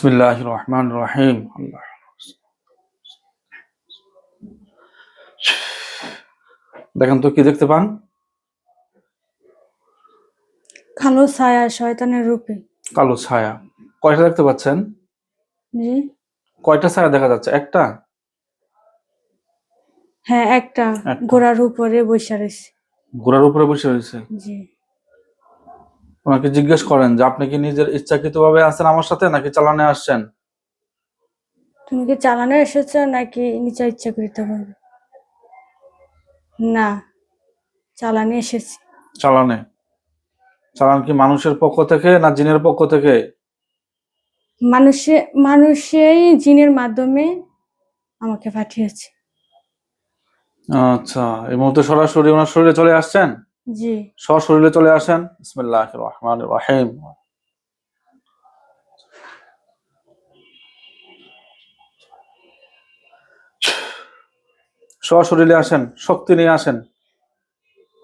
বিসমিল্লাহ রহমান রহিম আল্লাহ দেখেন তো কি দেখতে পান? কালো ছায়া শয়তানের রূপে। কালো ছায়া। কয়টা দেখতে পাচ্ছেন? জি। কয়টা ছায়া দেখা যাচ্ছে? একটা? হ্যাঁ একটা। ঘোড়ার উপরে বসে রয়েছে। ঘোড়ার উপরে বসে রয়েছে। জি। ওনাকে জিজ্ঞেস করেন যে আপনি কি নিজের ইচ্ছাকৃত ভাবে আছেন আমার সাথে নাকি চালানে আসছেন? তুমি কি চালানে এসেছ নাকি নিচে ইচ্ছা করতে পারবে না চালানে এসেছি। চালানে? চালান কি মানুষের পক্ষ থেকে না জিনের পক্ষ থেকে? মানুষে মানুষেই জিনের মাধ্যমে আমাকে পাঠিয়েছে। আচ্ছা এই মুহূর্তে সরাসরি ওনার শরীরে চলে আসছেন? জি। সশরীরে চলে আসেন। বিসমিল্লাহ রহমান রহিম সশরীরে আসেন শক্তি নিয়ে আসেন।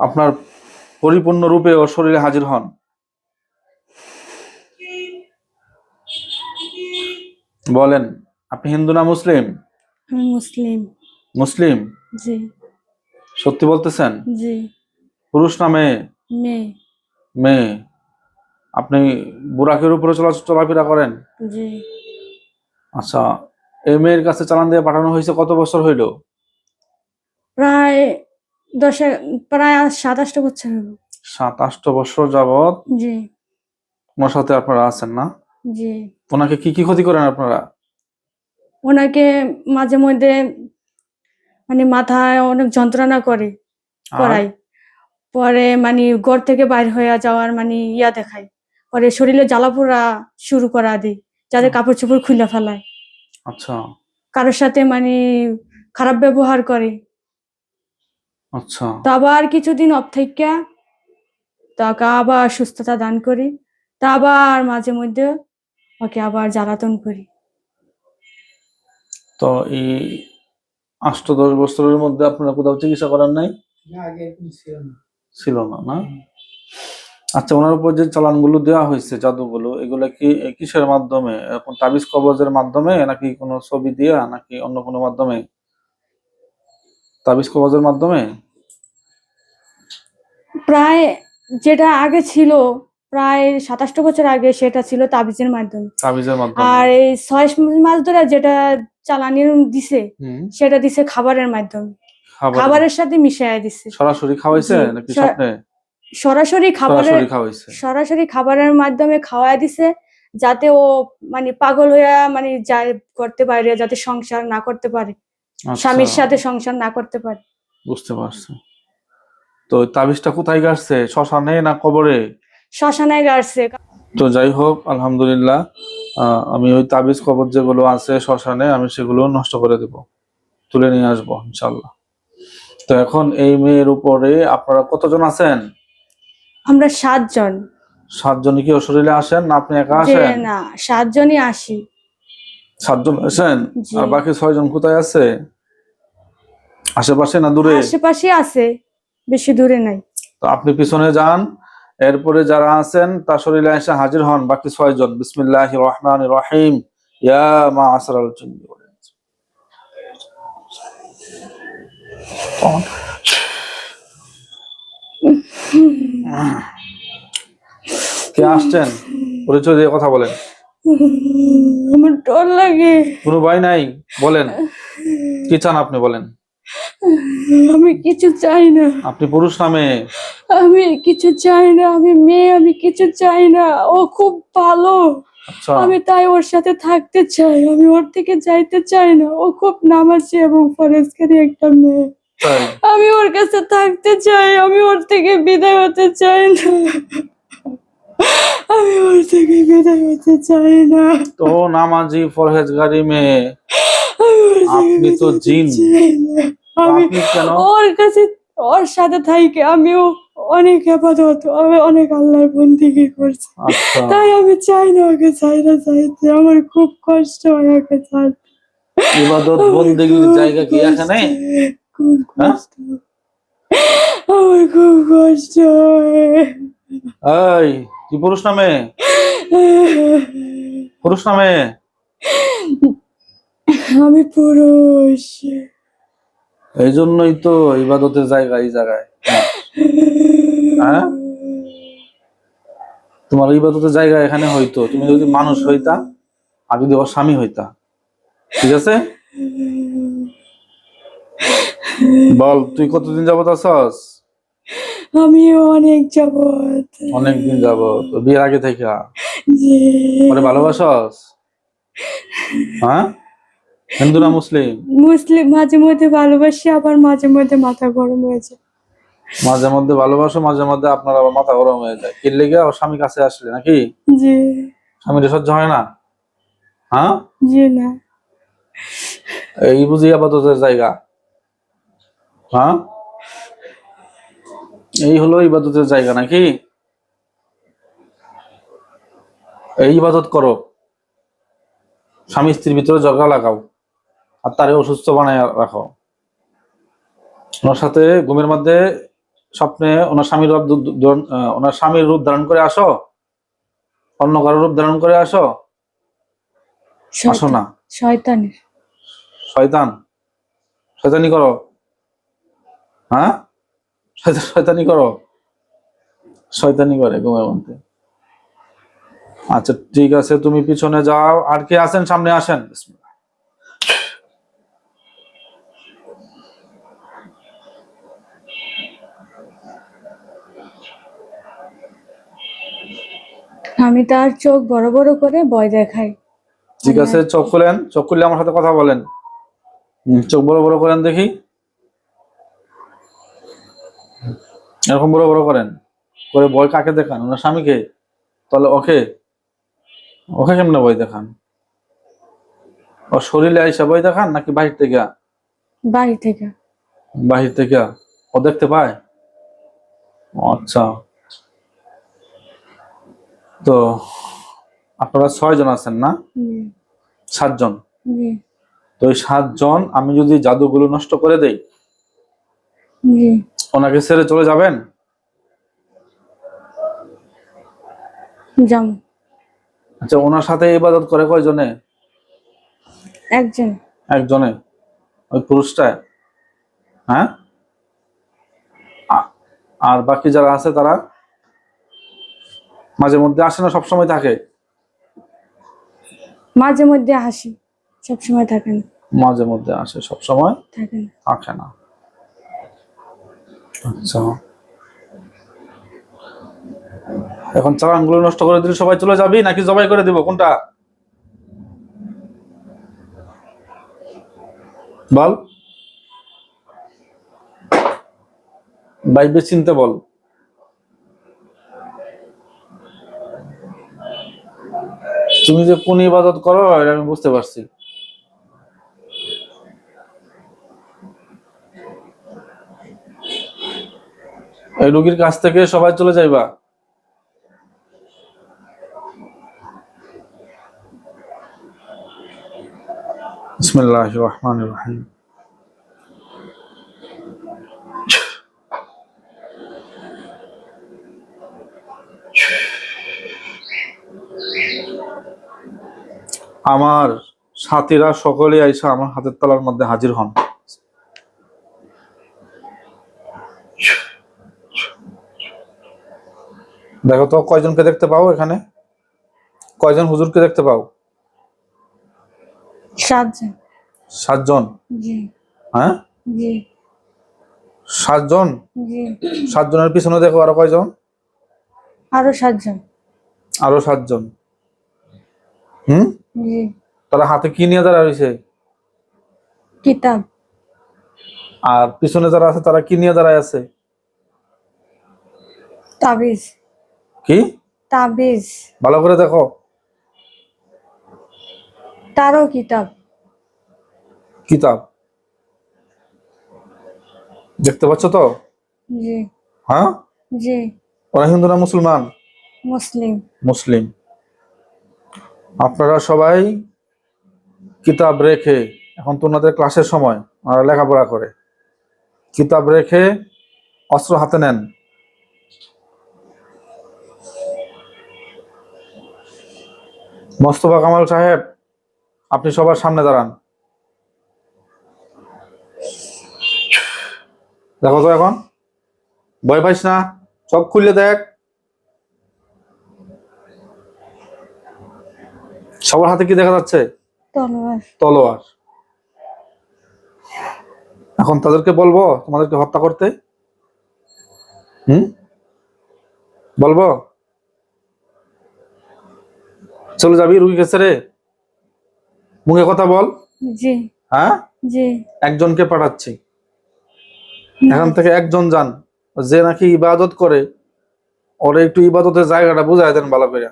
আপনার পরিপূর্ণ রূপে ও শরীরে হাজির হন। বলেন আপনি হিন্দু না মুসলিম? মুসলিম। মুসলিম? জি। সত্যি বলতেছেন? জি। পুরুষ না মেয়ে? মেয়ে। মেয়ে। আপনি বুরাকের উপরে চলা চলাফেরা করেন? জি। আচ্ছা এই মেয়ের কাছে চালান দিয়ে পাঠানো হয়েছে কত বছর হইল? প্রায় দশ প্রায় সাতাশটা বছর হলো সাত আষ্ট বছর যাবৎ? জি। ওনার সাথে আপনারা আছেন না? জি। ওনাকে কি কি ক্ষতি করেন আপনারা? ওনাকে মাঝে মধ্যে মানে মাথায় অনেক যন্ত্রণা করে করাই পরে মানে ঘর থেকে বাইর হয়ে যাওয়ার মানে ইয়া দেখায়। পরে শরীরে জ্বালাপোড়া শুরু করা দিই যাতে কাপড় চোপড় খুলে ফেলায়। আচ্ছা। কারোর সাথে মানে খারাপ ব্যবহার করে। আচ্ছা। তো আবার কিছুদিন অফ থেকে তাকে আবার সুস্থতা দান করি তা আবার মাঝে মধ্যে ওকে আবার জ্বালাতন করি। তো এই আষ্ট দশ বছরের মধ্যে আপনারা কোথাও চিকিৎসা করার নাই? না আগে ছিল না না? আচ্ছা ওনার উপর যে চালানগুলো দেওয়া হয়েছে জাদুগুলো এগুলো কি কিসের মাধ্যমে? এখন তাবিজ কবজের মাধ্যমে নাকি কোনো ছবি দিয়া নাকি অন্য কোনো মাধ্যমে? তাবিজ কবজের মাধ্যমে? প্রায় যেটা আগে ছিল প্রায় সাতাশটা বছর আগে সেটা ছিল তাবিজের মাধ্যমে। তাবিজের মাধ্যমে। আর এই ছয় মাস ধরে যেটা চালানি দিছে সেটা দিছে খাবারের মাধ্যমে। খাবারের সাথে মিশাইয়া দিছে। সরাসরি খাওয়াইছে নাকি স্বপ্নে? সরাসরি খাবারের সরাসরি খাবারের মাধ্যমে খাওয়ায় দিছে যাতে ও মানে পাগল হইয়া মানে যায় করতে পারে যাতে সংসার না করতে পারে। আচ্ছা, স্বামীর সাথে সংসার না করতে পারে। বুঝতে পারছি। তো তাবিজটা কোথায় গাছছে শ্মশানে না কবরে? শ্মশানে গাড়ছে। তো যাই হোক আলহামদুলিল্লাহ আমি ওই তাবিজ কবর যেগুলো আছে শ্মশানে আমি সেগুলো নষ্ট করে দেব। তুলে নিয়ে আসব ইনশাল্লাহ। তো এখন এই মেয়ের উপরে আপনারা কতজন আছেন? আমরা সাতজন। সাতজন কি শরীরে আসেন না আপনি একা আসেন? না সাতজনই আসি। সাতজন আসেন? আর বাকি ছয়জন কোথায় আছে? আশেপাশে না দূরে? আশেপাশে আছে বেশি দূরে নাই। তো আপনি পিছনে যান এরপরে যারা আছেন তার শরীরে এসে হাজির হন। বাকি ছয়জন। বিসমিল্লাহ রহমান রহিম। ইয়া মা আসরাল জিন্নি ওয়াল ইনস। তখন কে আসছেন? পরিচয় দিয়ে কথা বলেন। আমার ডর লাগে। কোনো ভয় নাই? বলেন। কি চান আপনি বলেন। আমি কিছু চাই না। আপনি পুরুষ নামে আমি কিছু চাই না। আমি মেয়ে আমি কিছু চাই না। ও খুব ভালো। আচ্ছা। আমি তাই ওর সাথে থাকতে চাই। আমি ওর থেকে যাইতে চাই না। ও খুব নামাজি এবং ফরেজকারী একটা মেয়ে। আমি ওর কাছে থাকতে চাই আমি ওর থেকে বিদায় হতে চাই না। আমি ওর থেকে বিদায় হতে চাই না। তো নামাজি ফরহেজগারি মেয়ে থেকে আপনি তো জিন। চাই আমি ওর কাছে ওর সাথে থাইকে আমিও অনেক হেফাজত আমি অনেক আল্লাহর বন্দিগি করছি। আচ্ছা। তাই আমি চাই না ওকে চাই না চাইতে আমার খুব কষ্ট হয় ওকে ছাড়তে। ইবাদত বন্দেগীর জায়গা কি এখানে? খুব হ্যাঁ? কষ্ট। আমার খুব কষ্ট হয়। এই পুরুষ নামে পুরুষ নামে আমি পুরুষ। এই জন্যই তো ইবাদতের জায়গা এই জায়গায়। হ্যাঁ? তোমার ইবাদতের জায়গা এখানে হইতো। তুমি যদি মানুষ হইতা আর যদি ওর স্বামী হইতা। ঠিক আছে? বল তুই কতদিন যাবত আছস? আমি অনেক যাবত। অনেকদিন যাবত তো বিয়ের আগে থেকে? যে ওরে ভালোবাসস? হ্যাঁ? হিন্দু না মুসলিম? মুসলিম মাঝে মধ্যে ভালোবাসি আবার মাঝে মধ্যে মাথা গরম হয়ে যায়। মাঝে মধ্যে ভালোবাসো মাঝে মধ্যে আপনার আবার মাথা গরম হয়ে যায়। কি লেগে ওর স্বামী কাছে আসলে নাকি? জি। স্বামীর সহ্য হয় না? হ্যাঁ? জি না। এই বুঝি আপাতত জায়গা। হ্যাঁ? এই হলো ইবাদতের জায়গা নাকি? এই ইবাদত করো। স্বামী স্ত্রীর ভিতরে ঝগড়া লাগাও আর তারে অসুস্থ বানায় রাখো। ওনার সাথে ঘুমের মধ্যে স্বপ্নে ওনার স্বামীর রূপ ওনার স্বামীর রূপ ধারণ করে আসো। অন্য কারও রূপ ধারণ করে আসো। আসো না। শয়তানের। শয়তান। শয়তানি করো। হ্যাঁ? শয়তা- শয়তানি করো। শয়তানি করে ঘুমের মধ্যে। আচ্ছা ঠিক আছে তুমি পিছনে যাও। আর কে আসেন সামনে আসেন। আমি তার চোখ বড় বড় করে ভয় দেখাই। ঠিক আছে চোখ খুলেন। চোখ খুললে আমার সাথে কথা বলেন। হুম, চোখ বড় বড় করেন দেখি। এরকম বড় বড় করেন? করে ভয় কাকে দেখান? ওনার স্বামীকে? তাহলে ওকে? ওকে কেমনে বই দেখান? ও শরীরে আইসা বই দেখান নাকি বাহির থেকে? বাড়ি থেকে। বাহির থেকে? ও দেখতে পায়? আচ্ছা। তো আপনারা ছয় জন আছেন না? সাতজন? তো এই সাতজন আমি যদি জাদুগুলো নষ্ট করে দেই ওনাকে ছেড়ে চলে যাবেন? যাম আচ্ছা ওনার সাথে ইবাদত করে কয়জনে? একজন। একজনে? ওই পুরুষটা হ্যাঁ? আর বাকি যারা আছে তারা? মাঝে মধ্যে আসে না সবসময় থাকে? মাঝে মধ্যে হাসি সবসময় থাকে না। মাঝে মধ্যে আসে সবসময় থাকে না। থাকে না। আচ্ছা এখন চালানগুলো নষ্ট করে দিলে সবাই চলে যাবি? নাকি জবাই করে দিব? কোনটা? বল। বাইবে চিনতে বল। তুমি যে কোন ইবাদত করো, আমি বুঝতে পারছি। এই রোগীর কাছ থেকে সবাই চলে যাইবা? আমার সাথীরা সকলে আইসা আমার হাতের তলার মধ্যে হাজির হন। দেখো তো কয়জনকে দেখতে পাও এখানে? কয়জন হুজুরকে দেখতে পাও? সাতজন। সাতজন? হ্যাঁ? সাতজন? সাতজনের পিছনে দেখো আরও কয়জন? আরও সাতজন। আরও সাতজন। হুম? তারা হাতে কি নিয়ে দাঁড়া রয়েছে? কিতাব। আর পিছনে যারা আছে তারা কি নিয়ে দাঁড়ায় আছে? তাবিজ। কি? তাবিজ। ভালো করে দেখো। তারও কিতাব। কিতাব। দেখতে পাচ্ছ তো? জি। হ্যাঁ? জি। ওরা হিন্দু না মুসলমান? মুসলিম। মুসলিম। আপনারা সবাই কিতাব রেখে এখন তো ওনাদের ক্লাসের সময় ওনারা লেখাপড়া করে। কিতাব রেখে অস্ত্র হাতে নেন। মোস্তফা কামাল সাহেব আপনি সবার সামনে দাঁড়ান। দেখো তো এখন। ভয় পাইস না চোখ খুললে দেখ। সবার হাতে কি দেখা যাচ্ছে? তলোয়ার। তলোয়ার। এখন তাদেরকে বলব তোমাদেরকে হত্যা করতে। হুম? বলব? চলে যাবি রুগী কাছে রে? মুখে কথা বল। জি। হ্যাঁ? জি। একজনকে পাঠাচ্ছি। এখান থেকে একজন যান। যে নাকি ইবাদত করে ওরে একটু ইবাদতের জায়গাটা বুঝাই দেন ভালো করে।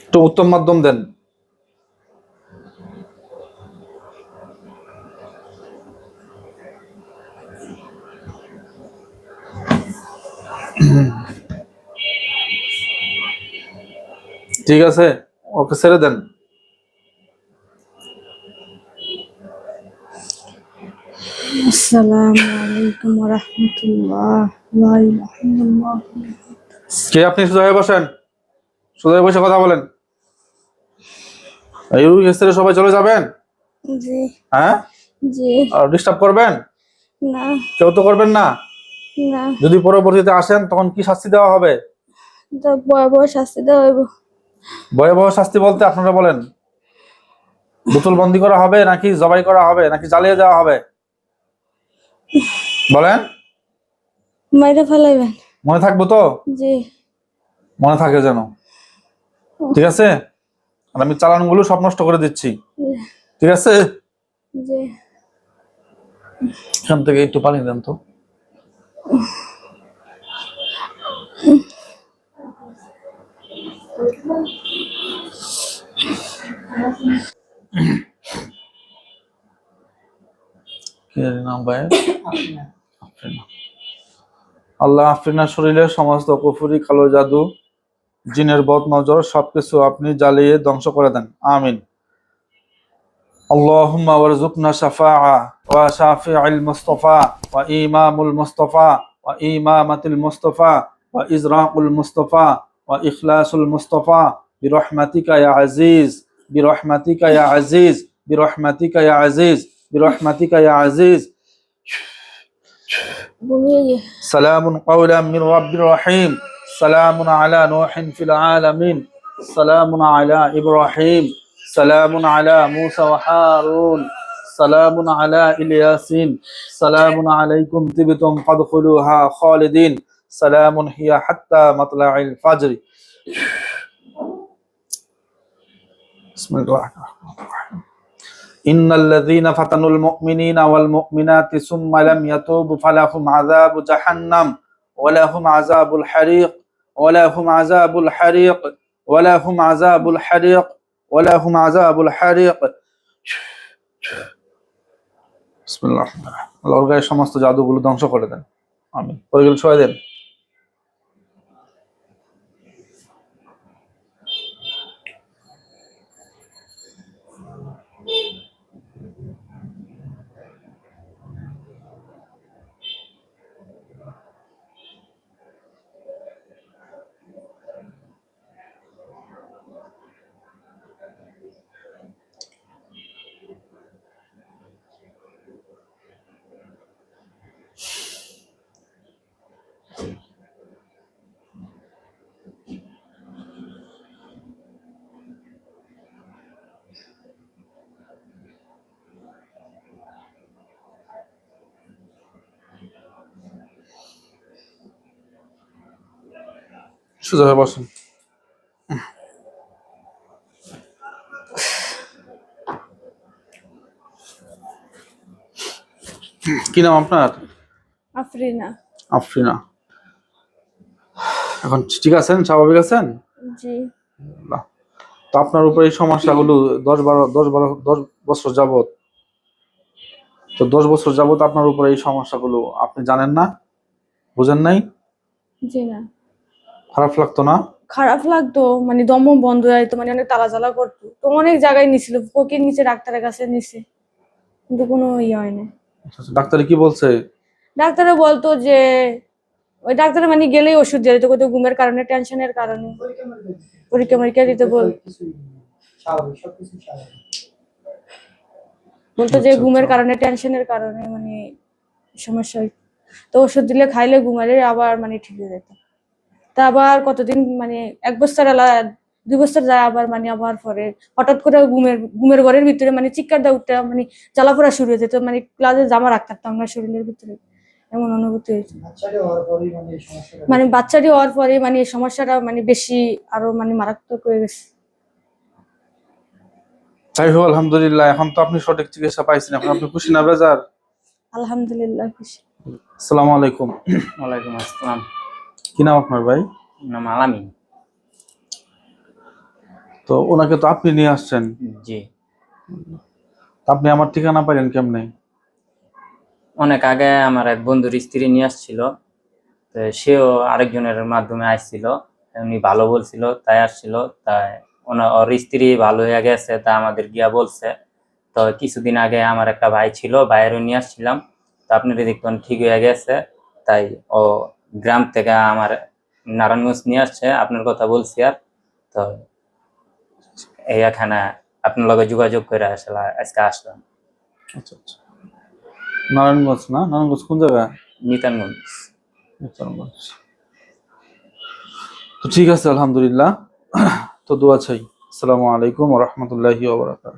একটু উত্তম মাধ্যম দেন। ঠিক আছে? ওকে ছেড়ে দেন। আসসালামু আলাইকুম ওয়া রাহমাতুল্লাহ লা ইলাহা ইল্লাল্লাহ কে আপনি? সোজা হয়ে বসেন। সোজা হয়ে বসে কথা বলেন। এই সবাই চলে যাবেন? জি। হ্যাঁ? জি। আর ডিস্টার্ব করবেন? না। কেউ তো করবেন না? না। যদি পরবর্তীতে আসেন তখন কি শাস্তি দেওয়া হবে? তো শাস্তি দেওয়া হইব। ভয়াবহ শাস্তি বলতে আপনারা বলেন বোতল বন্দি করা হবে নাকি জবাই করা হবে নাকি জ্বালিয়ে দেওয়া হবে? বলেন। মাইরা ফেলাইবেন। মনে থাকব তো? জি। মনে থাকে যেন। ঠিক আছে? আর আমি চালানগুলো সব নষ্ট করে দিচ্ছি। ঠিক আছে? জি। এখান থেকে একটু পানি দেন তো। কি এর নাম ভাই আফরিনা। আল্লাহ আফরিনার শরীরে সমস্ত কুফুরি কালো জাদু জিনের বদ নজর সবকিছু আপনি জ্বালিয়ে ধ্বংস করে দেন আমিন اللهم وارزقنا شفاعة وشافع المصطفى وإمام المصطفى وإمامة المصطفى وإزراق المصطفى وإخلاص المصطفى برحمتك يا عزيز برحمتك يا عزيز برحمتك يا عزيز برحمتك يا عزيز. سلام قولا من رب رحيم. سلام على نوح في العالمين. سلام على إبراهيم. سلام على موسى وحارون سلام على إلياسين. سلام عليكم تبتم فادخلوها خالدين. سلام هي حتى مطلع الفجر. بسم الله الرحمن الرحيم. ইন্নাল্লাযীনা ফাতানুল মুমিনিনা ওয়াল মুমিনাতি সুম্মা লাম ইয়াতুবু ফালাহুম আযাবু জাহান্নাম, ওয়া লাহুম আযাবুল হারিক, ওয়া লাহুম আযাবুল হারিক, ওয়া লাহুম আযাবুল হারিক, ওয়া লাহুম আযাবুল হারিক। বিসমিল্লাহ সমস্ত জাদুগুলো ধ্বংস করে দেন। আমিন। করে গেল সবাই দেন। সোজা হয়ে বসেন। কি নাম আপনার? আফরিনা। আফরিনা। এখন ঠিক আছেন? স্বাভাবিক আছেন? জি। তো আপনার উপরে এই সমস্যাগুলো দশ বারো দশ বারো দশ বছর যাবত তো দশ বছর যাবত আপনার উপরে এই সমস্যাগুলো আপনি জানেন না? বুঝেন নাই? জি না। খারাপ লাগতো না? খারাপ লাগতো মানে দম বন্ধ হয়ে যেত মানে অনেক তালা জ্বালা করতো। তো অনেক জায়গায় নিছিল ফকির নিচে ডাক্তারের কাছে নিছে। কিন্তু কোনো ইয়ে হয়নি। আচ্ছা, ডাক্তারে কি বলছে? ডাক্তারে বলতো যে ওই ডাক্তারে মানে গেলেই ওষুধ দিয়ে দিত কোথাও ঘুমের কারণে টেনশনের কারণে। পরীক্ষা মরীক্ষা দিতে বল বলতো যে আচ্ছা, ঘুমের আচ্ছা। কারণে টেনশনের কারণে মানে সমস্যা তো ওষুধ দিলে খাইলে ঘুমালে আবার মানে ঠিক হয়ে যেত। তা আবার কতদিন মানে এক বছর দুই বছর যায় আবার মানে আবার পরে হঠাৎ করে ঘুমের ঘুমের ঘরের ভিতরে মানে চিৎকার দা উঠতে মানে জ্বালাপোড়া শুরু হয়ে যেত মানে ক্লাসে জামা রাখতে পারতাম না শরীরের ভিতরে এমন অনুভূতি হয়েছে। মানে মানে বাচ্চাটি হওয়ার পরে মানে এই সমস্যাটা মানে বেশি আরও মানে মারাত্মক হয়ে গেছে। যাই হোক আলহামদুলিল্লাহ এখন তো আপনি সঠিক চিকিৎসা পাইছেন এখন আপনি খুশি না বেজার? আলহামদুলিল্লাহ খুশি। আসসালামু আলাইকুম। ওয়ালাইকুম আসসালাম। কি নাম আপনার ভাই? নাম আলামিন। তো ওনাকে তো আপনি নিয়ে আসছেন। জি। আপনি আমার ঠিকানা পাইলেন কেমনে? অনেক আগে আমার এক বন্ধুর স্ত্রী নিয়ে আসছিল তো সেও আরেকজনের মাধ্যমে আসছিল উনি ভালো বলছিল তাই আসছিল তাই ওনার ওর স্ত্রী ভালো হয়ে গেছে তা আমাদের গিয়া বলছে। তো কিছুদিন আগে আমার একটা ভাই ছিল ভাইয়েরও নিয়ে আসছিলাম তো আপনার দেখবেন ঠিক হয়ে গেছে তাই ও গ্রাম থেকে আমার নারায়ণগঞ্জ নিয়ে আসছে আপনার কথা বলছি আর। তো এই এখানে আপনার লগে যোগাযোগ করে আসলে আজকে আসলাম। আচ্ছা আচ্ছা। নারায়ণগঞ্জ না? নারায়ণগঞ্জ কোন জায়গা নিতানগঞ্জ নারায়ণগঞ্জ তো ঠিক আছে আলহামদুলিল্লাহ। তো দোয়া চাই। আসসালামু আলাইকুম রহমতুল্লাহি ওবরাকাত